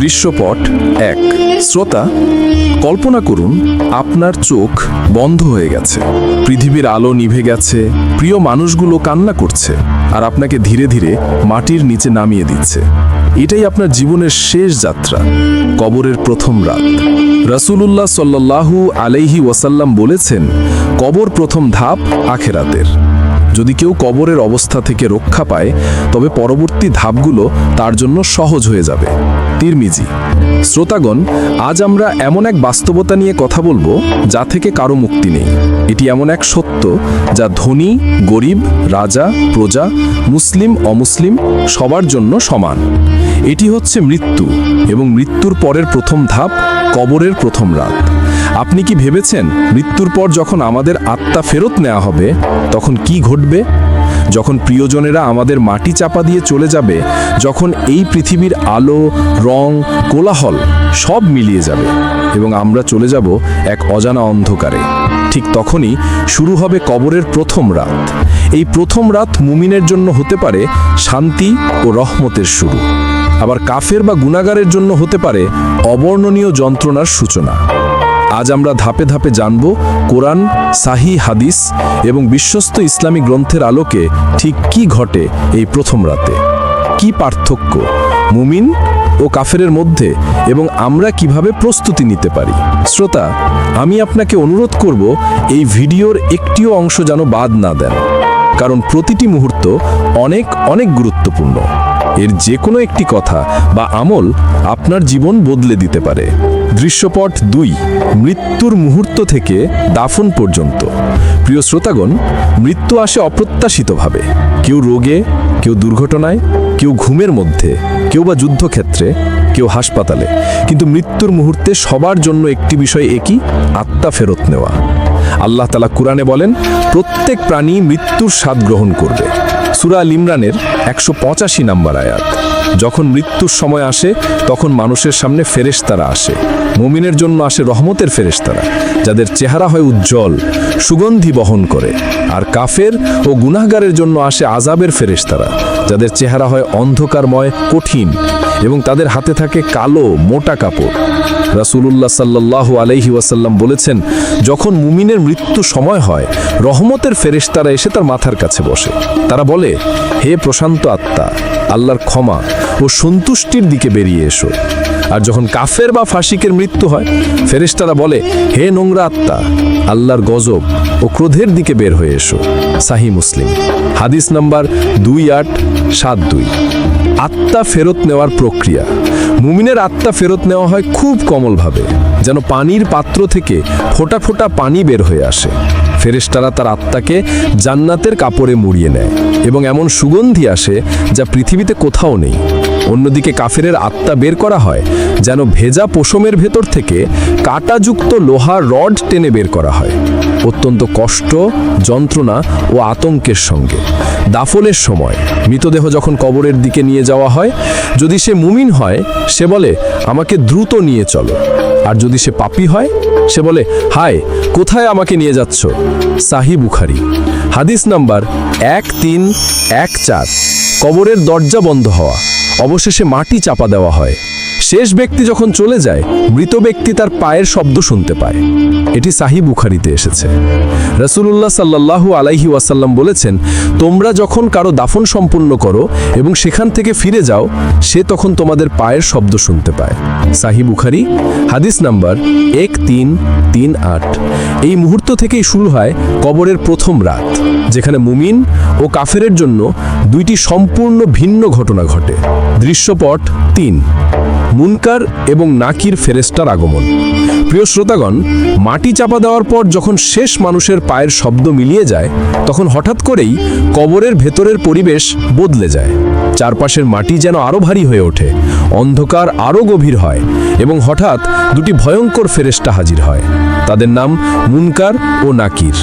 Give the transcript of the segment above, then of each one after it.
দৃশ্যপট এক। শ্রোতা, কল্পনা করুন, আপনার চোখ বন্ধ হয়ে গেছে। পৃথিবীর আলো নিভে গেছে, প্রিয় মানুষগুলো কান্না করছে, আর আপনাকে ধীরে ধীরে মাটির নিচে নামিয়ে দিচ্ছে। এটাই আপনার জীবনের শেষ যাত্রা, কবরের প্রথম রাত। রাসূলুল্লাহ সাল্লাল্লাহু আলাইহি ওয়াসাল্লাম বলেছেন, কবর প্রথম ধাপ আখেরাতের। যদি কেউ কবরের অবস্থা থেকে রক্ষা পায়, তবে পরবর্তী ধাপগুলো তার জন্য সহজ হয়ে যাবে। তিরমিজি, শ্রোতাগণ, আজ আমরা এমন এক বাস্তবতা নিয়ে কথা বলব যা থেকে কারও মুক্তি নেই। এটি এমন এক সত্য যা ধনী, গরিব, রাজা, প্রজা, মুসলিম, অমুসলিম সবার জন্য সমান। এটি হচ্ছে মৃত্যু এবং মৃত্যুর পরের প্রথম ধাপ কবরের প্রথম রাত। আপনি কি ভেবেছেন মৃত্যুর পর যখন আমাদের আত্মা ফেরত নেওয়া হবে, তখন কি ঘটবে? যখন প্রিয়জনেরা আমাদের মাটি চাপা দিয়ে চলে যাবে, যখন এই পৃথিবীর আলো, রং, কোলাহল সব মিলিয়ে যাবে এবং আমরা চলে যাব এক অজানা অন্ধকারে। ঠিক তখনই শুরু হবে কবরের প্রথম রাত। এই প্রথম রাত মুমিনের জন্য হতে পারে শান্তি ও রহমতের শুরু। আবার কাফের বা গুনাগারের জন্য হতে পারে অবর্ণনীয় যন্ত্রণার সূচনা। আজ আমরা ধাপে ধাপে জানব কোরআন, সাহি, হাদিস এবং বিশ্বস্ত ইসলামী গ্রন্থের আলোকে ঠিক কি ঘটে এই প্রথম রাতে। কি পার্থক্য, মুমিন ও কাফেরের মধ্যে এবং আমরা কীভাবে প্রস্তুতি নিতে পারি? শ্রোতা, আমি আপনাকে অনুরোধ করব এই ভিডিওর একটিও অংশ যেন বাদ না দেন, কারণ প্রতিটি মুহূর্ত অনেক অনেক গুরুত্বপূর্ণ। এর যে কোনো একটি কথা বা আমল আপনার জীবন বদলে দিতে পারে। দৃশ্যপট দুই, মৃত্যুর মুহূর্ত থেকে দাফন পর্যন্ত। প্রিয় শ্রোতাগণ, মৃত্যু আসে অপ্রত্যাশিতভাবে। কেউ রোগে, কেউ দুর্ঘটনায়, কেউ ঘুমের মধ্যে, কেউ বা যুদ্ধক্ষেত্রে, কেউ হাসপাতালে। কিন্তু মৃত্যুর মুহূর্তে সবার জন্য একটি বিষয় একই, আত্মা ফেরত নেওয়া। আল্লাহ তালা কুরআনে বলেন, প্রত্যেক প্রাণী মৃত্যুর স্বাদ গ্রহণ করবে। সুরা আল ইমরানের একশো পঁচাশি নাম্বার আয়াত। যখন মৃত্যুর সময় আসে, তখন মানুষের সামনে ফেরেশতারা আসে। মুমিনের জন্য আসে রহমতের ফেরেশতারা, যাদের চেহারা হয় উজ্জ্বল, সুগন্ধি বহন করে। আর কাফের ও গুনাহগারের জন্য আসে আজাবের ফেরেশতারা, যাদের চেহারা হয় অন্ধকারময়, কঠিন এবং তাদের হাতে থাকে কালো, মোটা কাপড়। রাসূলুল্লাহ সাল্লাল্লাহু আলাইহি ওয়াসাল্লাম বলেছেন, যখন মুমিনের মৃত্যু সময় হয়, রহমতের ফেরেশতারা এসে তার মাথার কাছে বসে। তারা বলে, হে প্রশান্ত আত্মা, আল্লাহর ক্ষমা ও সন্তুষ্টির দিকে বেরিয়ে এসো। আর যখন কাফের বা ফাসিকের মৃত্যু হয়, ফেরেশতারা বলে, হে নোংরা আত্মা, আল্লাহর গজব ও ক্রোধের দিকে বের হয়ে এসো। সাহি মুসলিম। হাদিস নাম্বার দুই আট সাত দুই। আত্মা ফেরত নেওয়ার প্রক্রিয়া। মুমিনের আত্মা ফেরত নেওয়া হয় খুব কমলভাবে, যেন পানির পাত্র থেকে ফোঁটা ফোঁটা পানি বের হয়ে আসে। ফেরেশতারা তার আত্মাকে জান্নাতের কাপড়ে মুড়িয়ে নেয় এবং এমন সুগন্ধি আসে যা পৃথিবীতে কোথাও নেই। অন্যদিকে কাফেরের আত্মা বের করা হয় যেন ভেজা পশমের ভেতর থেকে কাঁটাযুক্ত লোহার রড টেনে বের করা হয়। অত্যন্ত কষ্ট, যন্ত্রণা ও আতঙ্কের সঙ্গে। দাফনের সময় মৃতদেহ যখন কবরের দিকে নিয়ে যাওয়া হয়, যদি সে মুমিন হয়, সে বলে, আমাকে দ্রুত নিয়ে চলো। আর যদি সে পাপি হয়, সে বলে, হায়, কোথায় আমাকে নিয়ে যাচ্ছ? সাহি বুখারি, হাদিস নাম্বার এক তিন এক চার। কবরের দরজা বন্ধ হওয়া। অবশেষে মাটি চাপা দেওয়া হয়। শেষ ব্যক্তি যখন চলে যায়, মৃত ব্যক্তি তার পায়ের শব্দ শুনতে পায়। এটি সাহি বুখারিতে এসেছে। রসুল্লাহ সাল্লাল্লাহু আলাইহি ওয়াসাল্লাম বলেছেন, তোমরা যখন কারও দাফন সম্পূর্ণ করো এবং সেখান থেকে ফিরে যাও, সে তখন তোমাদের পায়ের শব্দ শুনতে পায়। সাহি বুখারি, হাদিস নাম্বার এক তিন তিন আট। এই মুহূর্ত থেকেই শুরু হয় কবরের প্রথম রাত, যেখানে মুমিন ও কাফেরের জন্য দুইটি সম্পূর্ণ ভিন্ন ঘটনা ঘটে। দৃশ্যপট তিন। মুনকার এবং নাকির ফেরেস্টার আগমন। প্রিয় শ্রোতাগণ, মাটি চাপা দেওয়ার পর যখন শেষ মানুষের পায়ের শব্দ মিলিয়ে যায়, তখন হঠাৎ করেই কবরের ভেতরের পরিবেশ বদলে যায়। চারপাশের মাটি যেন আরও ভারী হয়ে ওঠে, অন্ধকার আরও গভীর হয় এবং হঠাৎ দুটি ভয়ঙ্কর ফেরেস্টা হাজির হয়। তাদের নাম মুনকার ও নাকির।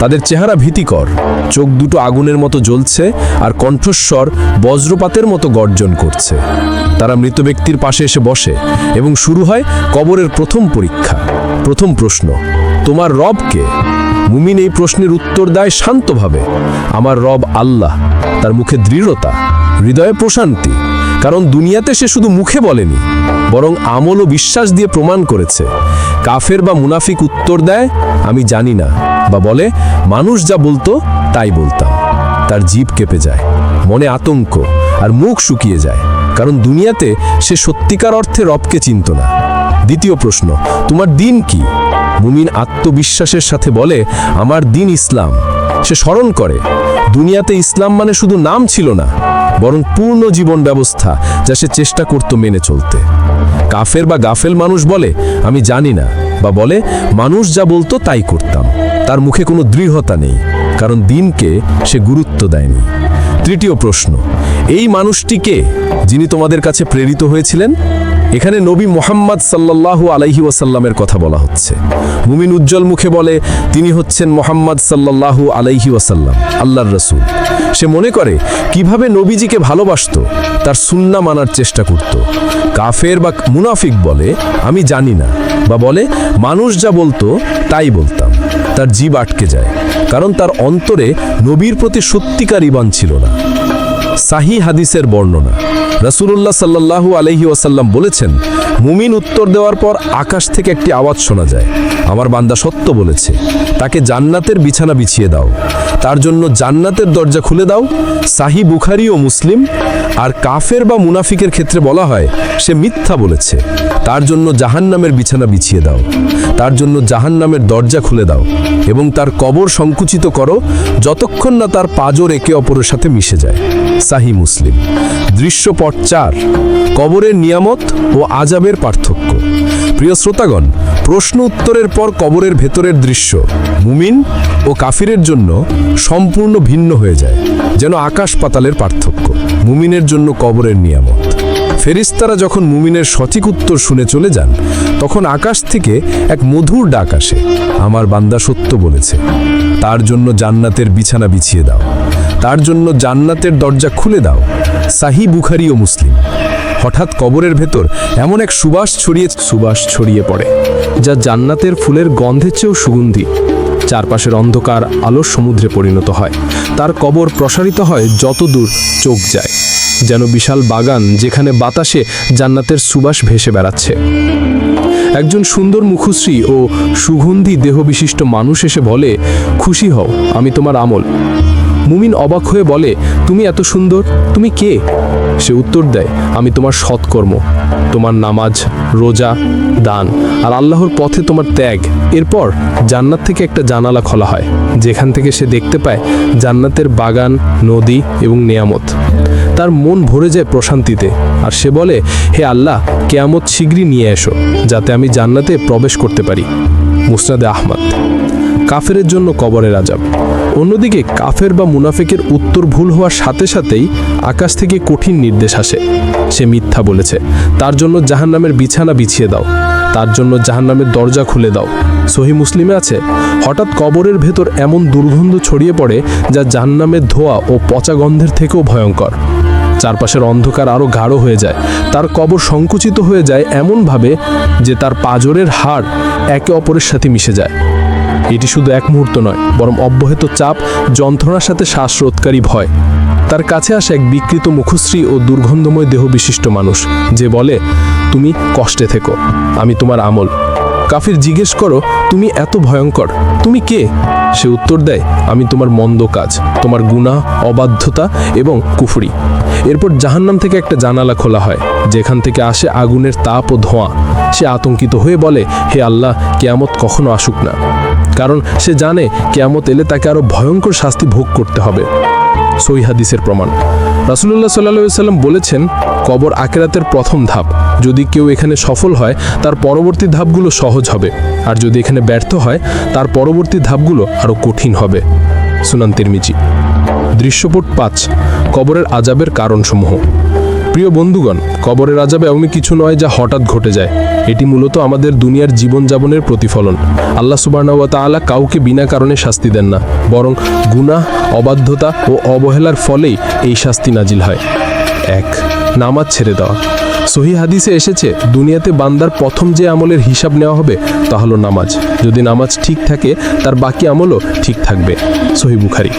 তাদের চেহারা ভীতিকর, চোখ দুটো আগুনের মতো জ্বলছে আর কণ্ঠস্বর বজ্রপাতের মতো গর্জন করছে। তারা মৃত ব্যক্তির পাশে এসে বসে এবং শুরু হয় কবরের প্রথম পরীক্ষা। প্রথম প্রশ্ন, তোমার রব কে? মুমিন এই প্রশ্নের উত্তর দেয় শান্তভাবে, আমার রব আল্লাহ, তার মুখে দৃঢ়তা, হৃদয়ে প্রশান্তি, কারণ দুনিয়াতে সে শুধু মুখে বলেনি, বরং আমল ও বিশ্বাস দিয়ে প্রমাণ করেছে। কাফের বা মুনাফিক উত্তর দেয়, আমি জানি না। বা বলে, মানুষ যা বলতো, তাই বলতাম। তার জীব কেঁপে যায়, মনে আতঙ্ক, আর মুখ শুকিয়ে যায়। কারণ দুনিয়াতে সে সত্যিকার অর্থে রবকে চিনত না। দ্বিতীয় প্রশ্ন, তোমার দিন কি? মুমিন আত্মবিশ্বাসের সাথে বলে, আমার দিন ইসলাম। সে স্মরণ করে, দুনিয়াতে ইসলাম মানে শুধু নাম ছিল না, বরং পূর্ণ জীবন ব্যবস্থা যা সে চেষ্টা করত মেনে চলতে। কাফের বা গাফেল মানুষ বলে, আমি জানি না। বা বলে, মানুষ যা বলতো তাই করতাম। তার মুখে কোনো দৃঢ়তা নেই, কারণ দিনকে সে গুরুত্ব দেয়নি। তৃতীয় প্রশ্ন, এই মানুষটিকে যিনি তোমাদের কাছে প্রেরিত হয়েছিলেন? এখানে নবী মোহাম্মদ সাল্লাল্লাহু আলাইহি ওয়াসাল্লামের কথা বলা হচ্ছে। মুমিন উজ্জ্বল মুখে বলে, তিনি হচ্ছেন মোহাম্মদ সাল্লাল্লাহু আলাইহি ওয়াসাল্লাম, আল্লাহর রসুল। সে মনে করে, কীভাবে নবীজিকে ভালোবাসতো, তার সুন্না মানার চেষ্টা করত। কাফের বা মুনাফিক বলে, আমি জানি না, বা বলে, মানুষ যা বলতো, তাই বলতাম। তার জীব আটকে যায়। কারণ তার অন্তরে নবীর প্রতি সত্যিকার ইবান ছিল না। সাহি হাদিসের বর্ণনা। রাসূলুল্লাহ সাল্লাল্লাহু আলাইহি ওয়াসাল্লাম বলেছেন, মুমিন উত্তর দেওয়ার পর আকাশ থেকে একটি আওয়াজ শোনা যায়। আমার বান্দা সত্য বলেছে, তাকে জান্নাতের বিছানা বিছিয়ে দাও। তার জন্য জান্নাতের দরজা খুলে দাও। সাহি বুখারি ও মুসলিম, আর কাফের বা মুনাফিকের ক্ষেত্রে বলা হয়, সে মিথ্যা বলেছে। তার জন্য জাহান্নামের বিছানা বিছিয়ে দাও। তার জন্য জাহান্নামের দরজা খুলে দাও। এবং তার কবর সংকুচিত করো যতক্ষণ না তার পাজর একে অপরের সাথে মিশে যায়। সাহি মুসলিম। দৃশ্যপট চার, কবরের নিয়ামত ও আজাবের পার্থক্য। প্রিয় শ্রোতাগণ, প্রশ্ন উত্তরের পর কবরের ভেতরের দৃশ্য মুমিন ও কাফিরের জন্য সম্পূর্ণ ভিন্ন হয়ে যায়, যেন আকাশ পাতালের পার্থক্য। মুমিনের জন্য কবরের নিয়ামত। ফেরিস্তারা যখন মুমিনের সঠিক উত্তর শুনে চলে যান, তখন আকাশ থেকে এক মধুর ডাক আসে। আমার বান্দা সত্য বলেছে, তার জন্য জান্নাতের বিছানা বিছিয়ে দাও, তার জন্য জান্নাতের দরজা খুলে দাও, সাহি বুখারি ও মুসলিম। হঠাৎ কবরের ভেতর এমন এক সুবাস ছড়িয়ে সুবাস ছড়িয়ে পড়ে, যা জান্নাতের ফুলের গন্ধের চেয়েও সুগন্ধি। চারপাশের অন্ধকার আলোর সমুদ্রে পরিণত হয়, তার কবর প্রসারিত হয় যত দূর চোখ যায়। যেন বিশাল বাগান যেখানে বাতাসে জান্নাতের সুবাস ভেসে বেড়াচ্ছে। একজন সুন্দর মুখশ্রী ও সুগন্ধি দেহবিশিষ্ট মানুষ এসে বলে, খুশি হও, আমি তোমার আমল। মুমিন অবাক হয়ে বলে, তুমি এত সুন্দর, তুমি কে? সে উত্তর দেয়, আমি তোমার সৎকর্ম, তোমার নামাজ, রোজা, দান আর আল্লাহর পথে তোমার ত্যাগ। এরপর জান্নাত থেকে একটা জানালা খোলা হয়, যেখান থেকে সে দেখতে পায় জান্নাতের বাগান, নদী এবং নেয়ামত। তার মন ভরে যায় প্রশান্তিতে। আর সে বলে, হে আল্লাহ, কেয়ামত শীঘ্রই নিয়ে এসো, যাতে আমি জান্নাতে প্রবেশ করতে পারি। মুসনাদে আহমদ। কাফেরের জন্য কবরের আজাব অন্যদিকে কাফের বা মুনাফেকের উত্তর ভুল হওয়ার সাথে সাথেই আকাশ থেকে কঠিন নির্দেশ আসে। সে মিথ্যা বলেছে, তার জন্য জাহান্নামের বিছানা বিছিয়ে দাও, তার জন্য জাহান্নামের দরজা খুলে দাও। সহি মুসলিমে আছে, হঠাৎ কবরের ভেতর এমন দুর্গন্ধ ছড়িয়ে পড়ে যা জাহান্নামের ধোয়া ও পচা গন্ধের থেকেও ভয়ঙ্কর। চারপাশের অন্ধকার আরও গাঢ় হয়ে যায়। তার কবর সংকুচিত হয়ে যায় এমনভাবে যে তার পাজরের হাড় একে অপরের সাথে মিশে যায়। এটি শুধু এক মুহূর্ত নয়, বরং অব্যাহত চাপ, যন্ত্রণার সাথে শ্বাসরোধকারী ভয়। তার কাছে আসে এক বিকৃত মুখশ্রী ও দুর্গন্ধময় দেহ বিশিষ্ট মানুষ, যে বলে, তুমি কষ্টে থেকো, আমি তোমার আমল। কাফির জিজ্ঞেস করো, তুমি এত ভয়ঙ্কর, তুমি কে? সে উত্তর দেয়, আমি তোমার মন্দ কাজ, তোমার গুনাহ, অবাধ্যতা এবং কুফরি। এরপর জাহান্নাম থেকে একটা জানালা খোলা হয়, যেখান থেকে আসে আগুনের তাপ ও ধোঁয়া। সে আতঙ্কিত হয়ে বলে, হে আল্লাহ, কেয়ামত কখনো আসুক না। কারণ সে জানে, কেয়ামত এলে তাকে আরও ভয়ঙ্কর শাস্তি ভোগ করতে হবে। সই প্রমাণ। রাসুল্লাহ সাল্লা সাল্লাম বলেছেন, কবর আকেরাতের প্রথম ধাপ। যদি কেউ এখানে সফল হয়, তার পরবর্তী ধাপগুলো সহজ হবে। আর যদি এখানে ব্যর্থ হয়, তার পরবর্তী ধাপগুলো আরও কঠিন হবে। সুনান তিরমিজি। দৃশ্যপট পাঁচ, কবরের আজাবের কারণসমূহ। প্রিয় বন্ধুগণ, কবরের আজাব এমনই কিছু নয় যা হঠাৎ ঘটে যায়। এটি মূলত আমাদের দুনিয়ার জীবনযাপনের প্রতিফলন। আল্লাহ সুবাহ তাআলা কাউকে বিনা কারণে শাস্তি দেন না, বরং গুনাহ, অবাধ্যতা ও অবহেলার ফলেই এই শাস্তি নাজিল হয়। এক, নামাজ ছেড়ে দেওয়া। সহি হাদিসে এসেছে, দুনিয়াতে বান্দার প্রথম যে আমলের হিসাব নেওয়া হবে, তা হলো নামাজ। যদি নামাজ ঠিক থাকে, তার বাকি আমলও ঠিক থাকবে। সহি বুখারি।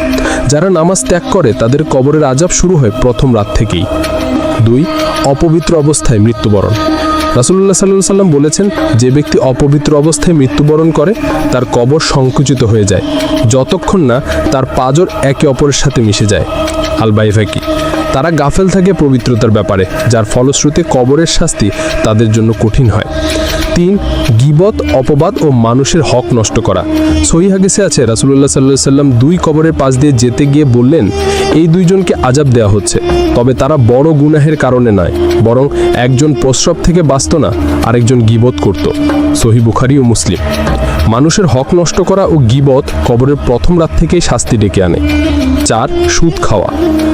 যারা নামাজ ত্যাগ করে, তাদের কবরের আজাব শুরু হয় প্রথম রাত থেকেই। দুই, অপবিত্র অবস্থায় মৃত্যুবরণ। রাসুল্লাহ সাল্লাহ সাল্লাম বলেছেন, যে ব্যক্তি অপবিত্র অবস্থায় মৃত্যুবরণ করে, তার কবর সংকুচিত হয়ে যায়, যতক্ষণ না তার পাজর একে অপরের সাথে মিশে যায়। আল বাইফাকি তারা গাফেল থাকে পবিত্রতার ব্যাপারে, যার ফলশ্রুতি কবরের শাস্তি তাদের জন্য কঠিন হয়। তিন গিবত, অপবাদ ও মানুষের হক নষ্ট করা। সহি হাদিসে আছে রাসুল্লাহ সাল্লাহ সাল্লাম দুই কবরের পাশ দিয়ে যেতে গিয়ে বললেন, এই দুইজনকে আজাব দেওয়া হচ্ছে। তবে তারা বড় গুনাহের কারণে নয়, বরং একজন প্রস্রব থেকে বাঁচত না, আরেকজন গিবত করত। সহি বুখারি ও মুসলিম। মানুষের হক নষ্ট করা ও গিবত কবরের প্রথম রাত থেকেই শাস্তি ডেকে আনে। চার, সুদ খাওয়া।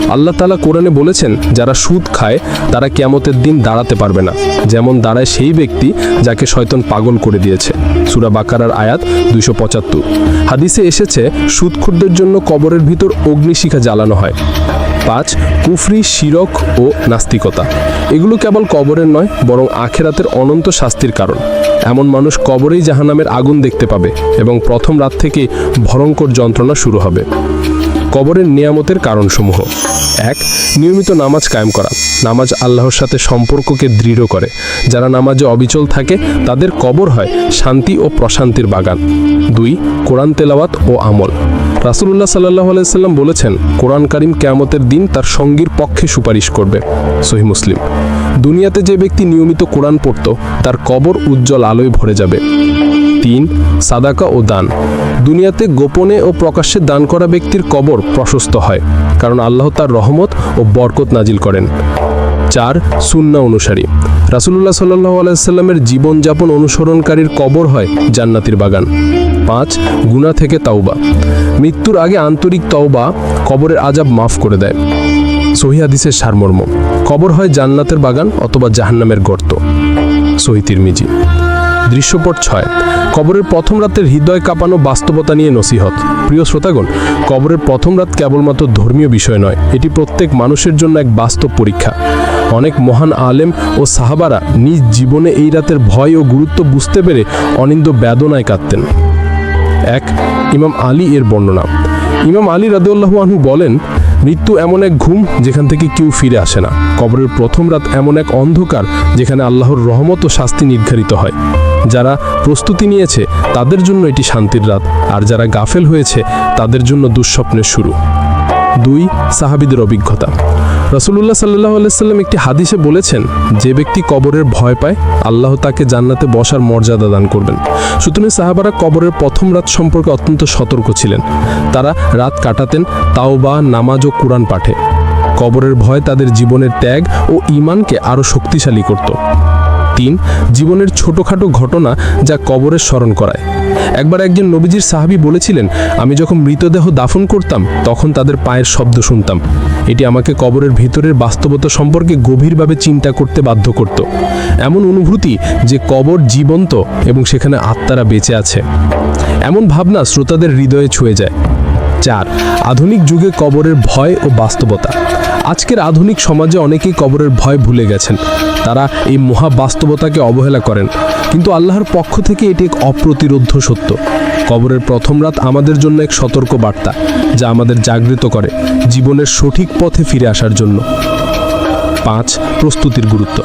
আল্লাহ তালা কোরআনে বলেছেন, যারা সুদ খায়, তারা কেমতের দিন দাঁড়াতে পারবে না। যেমন দাঁড়ায় সেই ব্যক্তি যাকে শয়তন পাগল করে দিয়েছে। সুরা বাকারার আয়াত দুইশো পঁচাত্তর। হাদিসে এসেছে, সুদখুরদের জন্য কবরের ভিতর অগ্নিশিখা জ্বালানো হয়। পাঁচ, কুফরি, শিরক ও নাস্তিকতা। এগুলো কেবল কবরের নয়, বরং আখেরাতের অনন্ত শাস্তির কারণ। এমন মানুষ কবরেই জাহানামের আগুন দেখতে পাবে এবং প্রথম রাত থেকে ভয়ঙ্কর যন্ত্রণা শুরু হবে। কবরের নিয়ামতের কারণসমূহ। এক, নিয়মিত নামাজ কায়েম করা। নামাজ আল্লাহর সাথে সম্পর্ককে দৃঢ় করে। যারা নামাজে অবিচল থাকে, তাদের কবর হয় শান্তি ও প্রশান্তির বাগান। দুই, কোরআন তেলাওয়াত ও আমল। রাসুলুল্লাহ সাল্লাহ আলাইসাল্লাম বলেছেন, কোরআন কারিম কেয়ামতের দিন তার সঙ্গীর পক্ষে সুপারিশ করবে। সহি মুসলিম, দুনিয়াতে যে ব্যক্তি নিয়মিত কোরআন পড়ত, তার কবর উজ্জ্বল আলোয় ভরে যাবে। তিন, সাদাকা ও দান। দুনিয়াতে গোপনে ও প্রকাশ্যে দান করা ব্যক্তির কবর প্রশস্ত হয়, কারণ আল্লাহ তার রহমত ও বরকত নাজিল করেন। চার সুন্না অনুসারী। রাসুলুল্লাহ সাল্লাহ আলাইসাল্লামের জীবনযাপন অনুসরণকারীর কবর হয় জান্নাতির বাগান। পাঁচ গুণা থেকে তাওবা। মৃত্যুর আগে আন্তরিক তওবা কবরের আজাব মাফ করে দেয়। সহি হাদিসের সারমর্ম, কবর হয় জান্নাতের বাগান অথবা জাহান্নামের গর্ত। সহি মিজি দৃশ্যপট ছয়, কবরের প্রথম রাতের হৃদয় কাঁপানো বাস্তবতা নিয়ে নসিহত। প্রিয় শ্রোতাগণ, কবরের প্রথম রাত কেবলমাত্র ধর্মীয় বিষয় নয়, এটি প্রত্যেক মানুষের জন্য এক বাস্তব পরীক্ষা। অনেক মহান আলেম ও সাহাবারা নিজ জীবনে এই রাতের ভয় ও গুরুত্ব বুঝতে পেরে অনিন্দ বেদনায় কাঁদতেন। এক, ইমাম আলী এর বর্ণনা। ইমাম আলী রাদুল্লাহ আনহু বলেন, মৃত্যু এমন এক ঘুম যেখান থেকে কেউ ফিরে আসে না। কবরের প্রথম রাত এমন এক অন্ধকার যেখানে আল্লাহর রহমত ও শাস্তি নির্ধারিত হয়। যারা প্রস্তুতি নিয়েছে, তাদের জন্য এটি শান্তির রাত। আর যারা গাফেল হয়েছে, তাদের জন্য দুঃস্বপ্নের শুরু। দুই, সাহাবিদের অভিজ্ঞতা। রসুল্লাহ সাল্লাহ আলাইসাল্লাম একটি হাদিসে বলেছেন, যে ব্যক্তি কবরের ভয় পায়, আল্লাহ তাকে জান্নাতে বসার মর্যাদা দান করবেন। সুতরাং সাহাবারা কবরের প্রথম রাত সম্পর্কে অত্যন্ত সতর্ক ছিলেন। তারা রাত কাটাতেন, তাওবা, নামাজ ও কোরআন পাঠে। কবরের ভয় তাদের জীবনের ত্যাগ ও ইমানকে আরও শক্তিশালী করত। তিন, জীবনের ছোটোখাটো ঘটনা যা কবরের স্মরণ করায়। একবার একজন নবীজির সাহাবী বলেছিলেন, আমি যখন মৃতদেহ দাফন করতাম, তখন তাদের পায়ের শব্দ শুনতাম। এটি আমাকে কবরের ভিতরের বাস্তবতা সম্পর্কে গভীরভাবে চিন্তা করতে বাধ্য করত। এমন অনুভূতি যে কবর জীবন্ত এবং সেখানে আত্মারা বেঁচে আছে। এমন ভাবনা শ্রোতাদের হৃদয়ে ছুঁয়ে যায়। চার, আধুনিক যুগে কবরের ভয় ও বাস্তবতা। আজকের আধুনিক সমাজে অনেকেই কবরের ভয় ভুলে গেছেন। তারা এই মহা বাস্তবতাকে অবহেলা করেন। কিন্তু আল্লাহর পক্ষ থেকে এটি এক অপ্রতিরোধ্য সত্য। কবরের প্রথম রাত আমাদের জন্য এক সতর্ক বার্তা যা আমাদের জাগৃত করে। জীবনের সঠিক পথে ফিরে আসার জন্য। পাঁচ, প্রস্তুতির গুরুত্ব।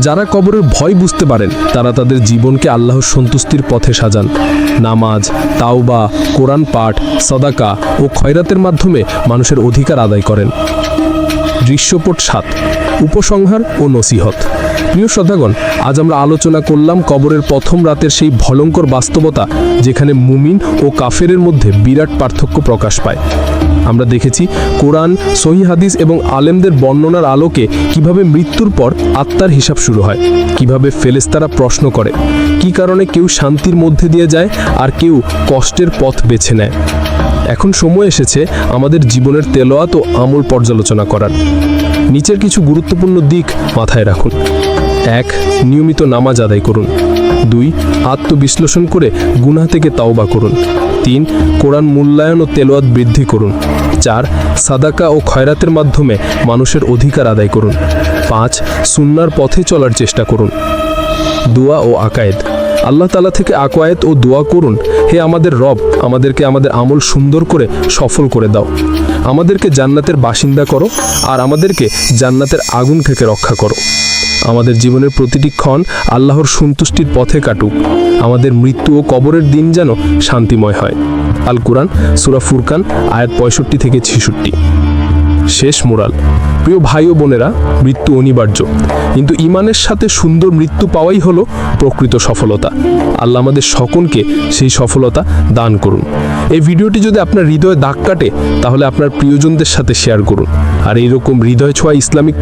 যারা কবরের ভয় বুঝতে পারেন, তারা তাদের জীবনকে আল্লাহর সন্তুষ্টির পথে সাজান। নামাজ, তাওবা, কোরআন পাঠ, সদাকা ও খয়রাতের মাধ্যমে মানুষের অধিকার আদায় করেন। দৃশ্যপট সাত, উপসংহার ও নসিহত। প্রিয় শ্রদ্ধাগণ আজ আমরা আলোচনা করলাম কবরের প্রথম রাতের সেই ভয়ঙ্কর বাস্তবতা, যেখানে মুমিন ও কাফেরের মধ্যে বিরাট পার্থক্য প্রকাশ পায়। আমরা দেখেছি কোরআন, সহি হাদিস এবং আলেমদের বর্ণনার আলোকে কীভাবে মৃত্যুর পর আত্মার হিসাব শুরু হয়, কীভাবে ফেলেস্তারা প্রশ্ন করে, কি কারণে কেউ শান্তির মধ্যে দিয়ে যায় আর কেউ কষ্টের পথ বেছে নেয়। এখন সময় এসেছে আমাদের জীবনের তেলোয়াত ও আমল পর্যালোচনা করার। নিচের কিছু গুরুত্বপূর্ণ দিক মাথায় রাখুন। এক, নিয়মিত নামাজ আদায় করুন। দুই, আত্মবিশ্লেষণ করে গুনাহ থেকে তাওবা করুন। তিন, কোরআন মূল্যায়ন ও তেলোয়াত বৃদ্ধি করুন। চার, সাদাকা ও খয়রাতের মাধ্যমে মানুষের অধিকার আদায় করুন। পাঁচ, সুন্নার পথে চলার চেষ্টা করুন। দোয়া ও আকায়েদ। আল্লাহ তালা থেকে আকোয়ায়েত ও দোয়া করুন। হে আমাদের রব, আমাদেরকে আমাদের আমল সুন্দর করে সফল করে দাও। আমাদেরকে জান্নাতের বাসিন্দা করো আর আমাদেরকে জান্নাতের আগুন থেকে রক্ষা করো। আমাদের জীবনের প্রতিটি ক্ষণ আল্লাহর সন্তুষ্টির পথে কাটুক। আমাদের মৃত্যু ও কবরের দিন যেন শান্তিময় হয়। আল কোরআন, সুরা ফুরকান, আয়াত পঁয়ষট্টি থেকে ছেষট্টি। শেষ মোরাল। প্রিয় ভাই ও বোনেরা, মৃত্যু অনিবার্য। কিন্তু ইমানের সাথে সুন্দর মৃত্যু পাওয়াই হলো প্রকৃত সফলতা। আল্লাহ আমাদের সকলকে সেই সফলতা দান করুন। এই ভিডিওটি যদি আপনার হৃদয়ে দাগ কাটে, তাহলে আপনার প্রিয়জনদের সাথে শেয়ার করুন। আর এইরকম হৃদয় ছোঁয়া ইসলামিক